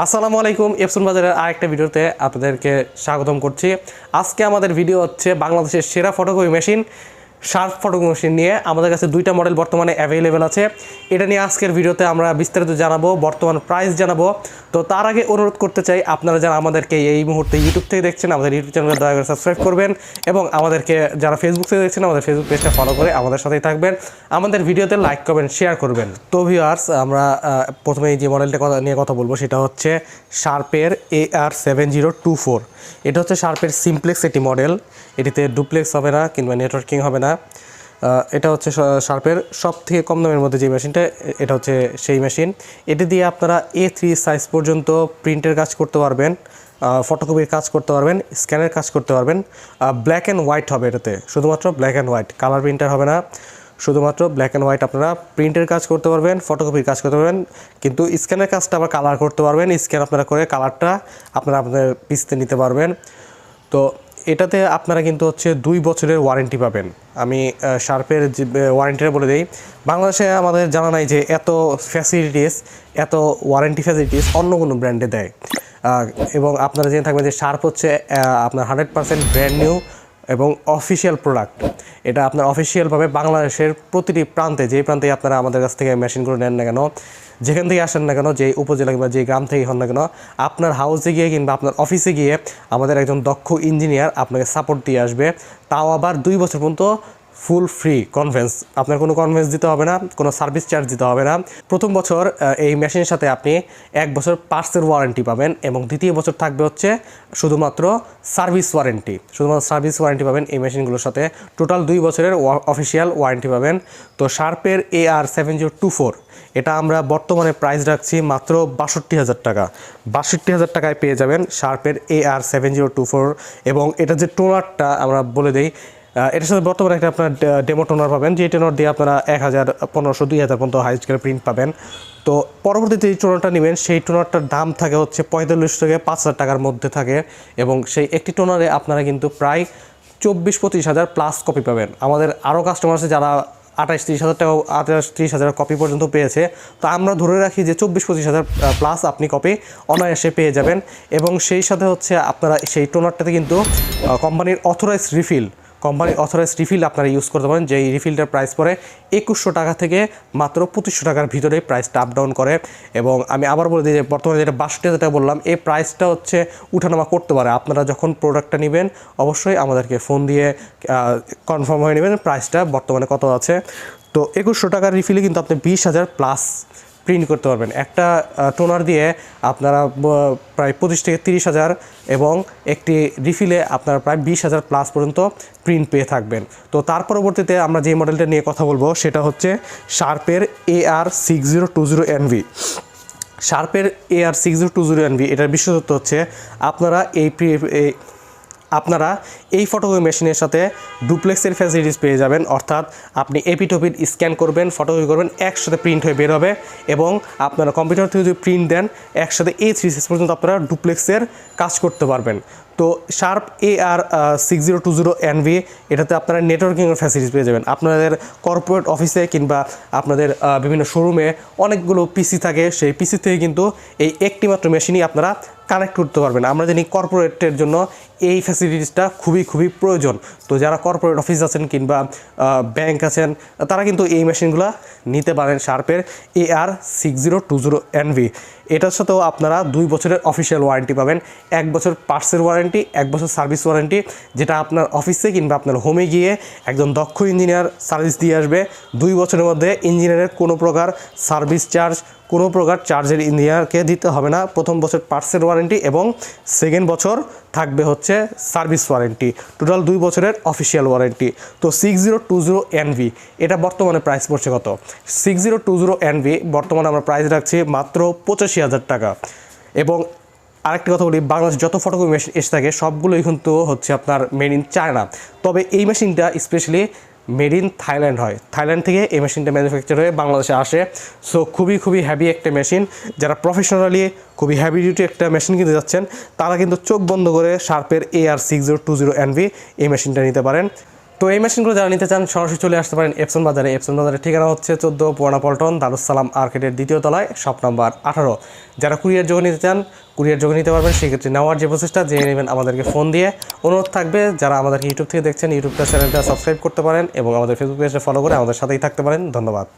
আসসালামু আলাইকুম, এফসুন বাজারের আরেকটা ভিডিওতে আপনাদেরকে স্বাগতম করছি। আজকে আমাদের ভিডিও হচ্ছে বাংলাদেশের সেরা photocopy machine Sharp photocopy machine নিয়ে আমাদের কাছে দুইটা মডেল বর্তমানে অ্যাভেলেবেল আছে। এটা নিয়ে আজকের ভিডিওতে আমরা বিস্তারিত জানাব, বর্তমান প্রাইস জানাব। তো তার আগে অনুরোধ করতে চাই, আপনারা যারা আমাদেরকে এই মুহূর্তে ইউটিউব থেকে দেখছেন, আমাদের ইউটিউব চ্যানেলে দয়া করে সাবস্ক্রাইব করবেন এবং আমাদেরকে যারা ফেসবুক থেকে দেখছেন, আমাদের ফেসবুক পেজটা ফলো করে আমাদের সাথেই থাকবেন। আমাদের ভিডিওতে লাইক করবেন শেয়ার করবেন। তো ভিউয়ার্স আমরা প্রথমে যে মডেলটা কথা নিয়ে কথা বলব, সেটা হচ্ছে শার্পের A R seven zero two four এটা হচ্ছে শার্পের সিমপ্লেক্স একটি মডেল এটিতে ডুপ্লেক্স হবে না, কিংবা নেটওয়ার্কিং হবে না। এটা হচ্ছে শার্পের সব থেকে কম দামের মধ্যে যে মেশিনটা, এটা হচ্ছে সেই মেশিন। এটি দিয়ে আপনারা এ থ্রি সাইজ পর্যন্ত প্রিন্টের কাজ করতে পারবেন ফটোকপির কাজ করতে পারবেন স্ক্যানের কাজ করতে পারবেন। ব্ল্যাক অ্যান্ড হোয়াইট হবে এটাতে, শুধুমাত্র black and white colour printer হবে না। শুধুমাত্র ব্ল্যাক অ্যান্ড হোয়াইট আপনারা প্রিন্টের কাজ করতে পারবেন ফটোকপির কাজ করতে পারবেন, কিন্তু স্ক্যানের কাজটা আবার কালার করতে পারবেন। স্ক্যান আপনারা করে কালারটা আপনারা আপনাদের পিসতে নিতে পারবেন। তো এটাতে আপনারা কিন্তু হচ্ছে দুই বছরের ওয়ারেন্টি পাবেন। আমি শার্পের যে ওয়ারেন্টিটা বলে দিই, বাংলাদেশে আমাদের জানা নাই যে এত ফ্যাসিলিটিস এত ওয়ারেন্টি ফ্যাসিলিটিস অন্য কোনো ব্র্যান্ডে দেয়। এবং আপনারা জেনে থাকবেন যে শার্প হচ্ছে আপনার হান্ড্রেড পার্সেন্ট ব্র্যান্ড নিউ এবং অফিসিয়াল প্রোডাক্ট এটা আপনার অফিসিয়ালভাবে বাংলাদেশের প্রতিটি প্রান্তে, যেই প্রান্তে আপনারা আমাদের কাছ থেকে মেশিনগুলো নেন না কেন যেখান থেকে আসেন না কেন, যে উপজেলা কিংবা যে গ্রাম থেকে হন না কেন, আপনার হাউসে গিয়ে কিংবা আপনার অফিসে গিয়ে আমাদের একজন দক্ষ ইঞ্জিনিয়ার আপনাকে সাপোর্ট দিয়ে আসবে। তাও আবার দুই বছর পর্যন্ত ফুল ফ্রি কনভেন্স আপনার কোনো কনভেন্স দিতে হবে না, কোনো সার্ভিস চার্জ দিতে হবে না। প্রথম বছর এই মেশিনের সাথে আপনি এক বছর পার্টসের ওয়ারেন্টি পাবেন এবং দ্বিতীয় বছর থাকবে হচ্ছে শুধুমাত্র সার্ভিস ওয়ারেন্টি শুধুমাত্র সার্ভিস ওয়ারেন্টি পাবেন এই মেশিনগুলোর সাথে। টোটাল দুই বছরের অফিসিয়াল ওয়ারেন্টি পাবেন। তো শার্পের A R seven zero two four এটা আমরা বর্তমানে প্রাইস রাখছি মাত্র বাষট্টি হাজার টাকা। বাষট্টি হাজার টাকায় পেয়ে যাবেন শার্পের A R seven zero two four এবং এটা যে টোনারটা আমরা বলে দিই এটার সাথে বর্তমানে একটা আপনার ডেমো টোনার পাবেন, যে টোনার দিয়ে আপনারা এক হাজার পনেরোশো, দুই হাজার পর্যন্ত হাই স্কেলের প্রিন্ট পাবেন। তো পরবর্তীতে যে টোনারটা নেবেন, সেই টোনারটার দাম থাকে হচ্ছে পঁয়তাল্লিশ থেকে পাঁচ হাজার টাকার মধ্যে থাকে এবং সেই একটি টোনারে আপনারা কিন্তু প্রায় চব্বিশ পঁচিশ হাজার প্লাস কপি পাবেন। আমাদের আরও কাস্টমার আছে যারা আঠাশ তিরিশ হাজার টাকা আঠাশ তিরিশ হাজার কপি পর্যন্ত পেয়েছে। তো আমরা ধরে রাখি যে চব্বিশ পঁচিশ হাজার প্লাস আপনি কপি অনায়াসে পেয়ে যাবেন এবং সেই সাথে হচ্ছে আপনারা সেই টোনারটাতে কিন্তু কোম্পানির অথরাইজ রিফিল কোম্পানির অথরাইজ রিফিল আপনারা ইউজ করতে পারেন। যেই রিফিলটার প্রাইস পড়ে একুশশো টাকা থেকে মাত্র পঁচিশশো টাকার ভিতরে প্রাইসটা আপ ডাউন করে। এবং আমি আবার বলে দিই যে, বর্তমানে যেটা বাষট্টি টাকা বললাম, এই প্রাইসটা হচ্ছে উঠানামা করতে পারে। আপনারা যখন প্রোডাক্টটা নেবেন, অবশ্যই আমাদেরকে ফোন দিয়ে কনফার্ম হয়ে নেবেন প্রাইসটা বর্তমানে কত আছে। তো একুশশো টাকার রিফিলে কিন্তু আপনি বিশ হাজার প্লাস প্রিন্ট করতে পারবেন। একটা টোনার দিয়ে আপনারা প্রায় পঁচিশ থেকে তিরিশ হাজার এবং একটি রিফিলে আপনারা প্রায় বিশ হাজার প্লাস পর্যন্ত প্রিন্ট পেয়ে থাকবেন। তো তার পরবর্তীতে আমরা যে মডেলটা নিয়ে কথা বলব, সেটা হচ্ছে শার্পের A R six zero two zero NV শার্পের A R six zero two zero NV এটার বিশেষত্ব হচ্ছে আপনারা এই আপনারা এই ফটোকপি মেশিনের সাথে ডুপ্লেক্সের ফ্যাসিলিটিস পেয়ে যাবেন। অর্থাৎ আপনি এপিটপির স্ক্যান করবেন ফটোকপি করবেন, একসাথে প্রিন্ট হয়ে বের হবে এবং আপনারা কম্পিউটার থেকে যদি প্রিন্ট দেন, একসাথে এই থ্রি সিক্স পর্যন্ত আপনারা ডুপ্লেক্সের কাজ করতে পারবেন। তো Sharp A R six zero two zero NV এটাতে আপনারা নেটওয়ার্কিং ফ্যাসিলিটিস পেয়ে যাবেন। আপনাদের কর্পোরেট অফিসে কিংবা আপনাদের বিভিন্ন শোরুমে অনেকগুলো পিসি থাকে, সেই পিসি থেকে কিন্তু এই একটি মাত্র মেশিনই আপনারা কানেক্ট করতে পারবেন। আমরা জানি কর্পোরেটের জন্য এই ফ্যাসিলিটিসটা খুবই খুবই প্রয়োজন। তো যারা কর্পোরেট অফিস আছেন কিংবা ব্যাংক আছেন, তারা কিন্তু এই মেশিনগুলো নিতে পারেন শার্পের A R six zero two zero NV এটার সাথেও আপনারা দুই বছরের অফিসিয়াল ওয়ারেন্টি পাবেন, এক বছর পার্টসের ওয়ারেন্টি এক বছর সার্ভিস ওয়ারেন্টি যেটা আপনার অফিসে কিংবা আপনার হোমে গিয়ে একজন দক্ষ ইঞ্জিনিয়ার সার্ভিস দিয়ে আসবে। দুই বছরের মধ্যে ইঞ্জিনিয়ারের কোনো প্রকার সার্ভিস চার্জ কোনো প্রকার চার্জের ইঞ্জিনিয়ারকে দিতে হবে না। প্রথম বছর পার্টসের ওয়ারেন্টি এবং সেকেন্ড বছর থাকবে হচ্ছে সার্ভিস ওয়ারেন্টি। টোটাল দুই বছরের অফিসিয়াল ওয়ারেন্টি তো six zero two zero NV এটা বর্তমানে প্রাইস পড়ছে কত? Six zero two zero NV বর্তমানে আমরা প্রাইস রাখছি মাত্র পঁচাশি হাজার টাকা। এবং আরেকটা কথা বলি, বাংলাদেশ যত ফটোকপি মেশিন এসে থাকে, সবগুলোই কিন্তু হচ্ছে আপনার মেড ইন চায়না তবে এই মেশিনটা স্পেশালি মেড ইন থাইল্যান্ড হয়। থাইল্যান্ড থেকে এই মেশিনটা ম্যানুফ্যাকচার হয়ে বাংলাদেশে আসে। সো খুবই খুবই হ্যাভি একটা মেশিন যারা প্রফেশনালি খুবই হ্যাভি ডিউটি একটা মেশিন কিনতে যাচ্ছেন, তারা কিন্তু চোখ বন্ধ করে শার্পের A R six zero two zero NV এই মেশিনটা নিতে পারেন। তো এই মেশিনগুলো যারা নিতে চান, সরাসরি চলে আসতে পারেন এপসন বাজারে। এপসন বাজারের ঠিকানা হচ্ছে চোদ্দ পুরানা পল্টন দারুসালাম আর্কেটের দ্বিতীয় তলায়, শপ নাম্বার আঠারো। যারা কুরিয়ার যোগে নিতে চান, কুরিয়ার যোগে নিতে পারবেন, সেক্ষেত্রে নেওয়ার যে প্রচেষ্টা, জেনে নেবেন আমাদেরকে ফোন দিয়ে। অনুরোধ থাকবে, যারা আমাদেরকে ইউটিউব থেকে দেখছেন ইউটিউবটা চ্যানেলটা সাবস্ক্রাইব করতে পারেন এবং আমাদের ফেসবুক পেজটা ফলো করে আমাদের সাথেই থাকতে পারেন। ধন্যবাদ।